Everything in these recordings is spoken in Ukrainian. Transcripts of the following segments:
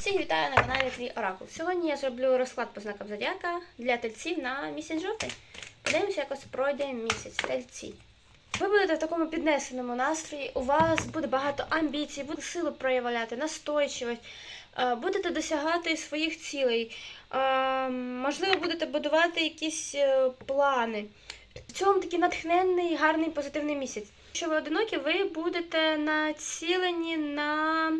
Всіх вітаю на каналі Твій Оракул. Сьогодні я зроблю розклад по знакам зодіака для тельців на місяць жовтий. Подивимося, якось пройде місяць тельці. Ви будете в такому піднесеному настрої, у вас буде багато амбіцій, буде силу проявляти, настойчивість, е, будете досягати своїх цілей, е, можливо, будете будувати якісь е, плани. В цьому такий натхненний, гарний, позитивний місяць. Якщо ви одинокі, ви будете націлені на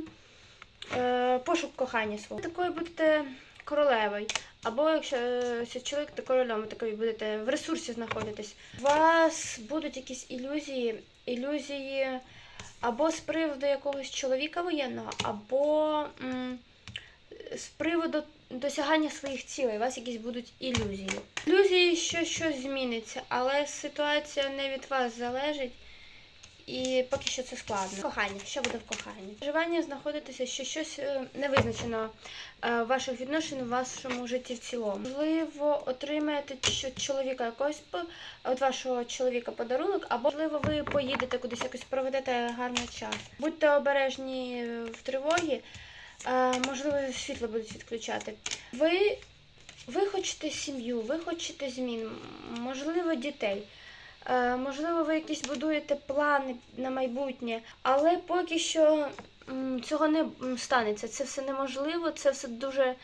е, пошук кохання свого. Такою будете королевою. Або якщо е, чоловік, то королем, такою будете в ресурсі знаходитись. У вас будуть якісь ілюзії, ілюзії або з приводу якогось чоловіка воєнного, або м, з приводу досягання своїх цілей. У вас якісь будуть ілюзії. Ілюзії, що щось зміниться, але ситуація не від вас залежить. І поки що це складно. Кохання, що буде в коханні? Переживання знаходитися, що щось е, не визначено е, ваших відношень у вашому житті в цілому. Можливо, отримаєте чоловіка якогось от вашого чоловіка подарунок, або можливо, ви поїдете кудись якось проведете гарний час. Будьте обережні е, в тривогі, можливо, світло будуть відключати. Ви, ви хочете сім'ю, ви хочете змін, можливо, дітей. Е, Можливо, ви якісь будуєте плани на майбутнє, але поки що цього не станеться. Це все неможливо, це все дуже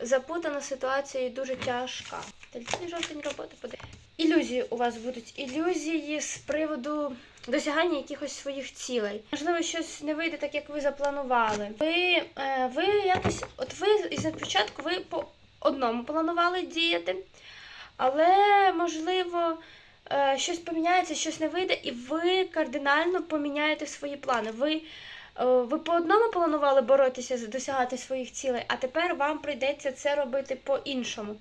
запутана ситуація і дуже тяжка. Тільки жовтень роботи буде. Ілюзії у вас будуть ілюзії з приводу досягання якихось своїх цілей. Можливо, щось не вийде так, як ви запланували. Ви, е, ви якось, от ви із початку ви по одному планували діяти, але можливо щось поміняється, щось не вийде, і ви кардинально поміняєте свої плани. Ви, е, ви по одному планували боротися, за- досягати своїх цілей, а тепер вам прийдеться це робити по-іншому.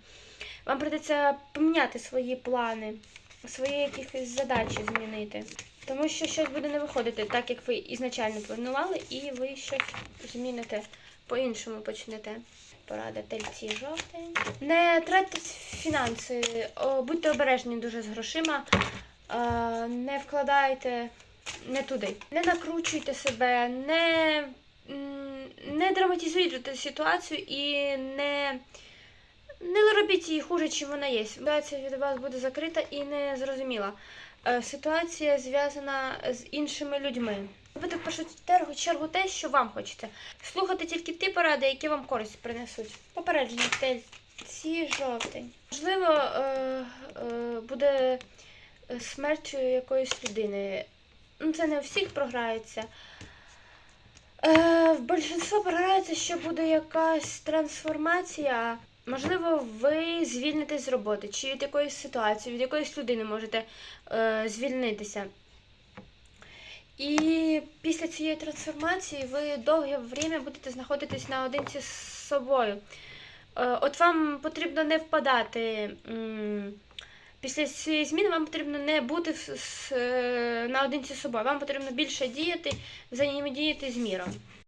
Вам прийдеться поміняти свої плани, свої якісь задачі змінити. Тому що щось буде не виходити так, як ви ізначально планували, і ви щось зміните по-іншому почнете. Порада тельці жовтень. Не тратьте фінанси, будьте обережні дуже з грошима, е, не вкладайте не туди. Не накручуйте себе, не, не драматизуйте ситуацію і не, не робіть її хуже, чим вона є. Ситуація від вас буде закрита і не зрозуміла. Е, Ситуація зв'язана з іншими людьми. Робити в першу чергу, чергу те, що вам хочеться. Слухати тільки ті поради, які вам користь принесуть. Попередження тельці жовтень. Можливо, е, е, буде е, смерть якоїсь людини. Ну, це не у всіх програється. Е, в більшинство програється, що буде якась трансформація. Можливо, ви звільнитесь з роботи, чи від якоїсь ситуації, від якоїсь людини можете е, звільнитися. І після цієї трансформації ви довге время будете знаходитись наодинці з собою. Е, От вам потрібно не впадати. Після цієї зміни вам потрібно не бути е, наодинці з собою. Вам потрібно більше діяти, взаємодіяти з міром.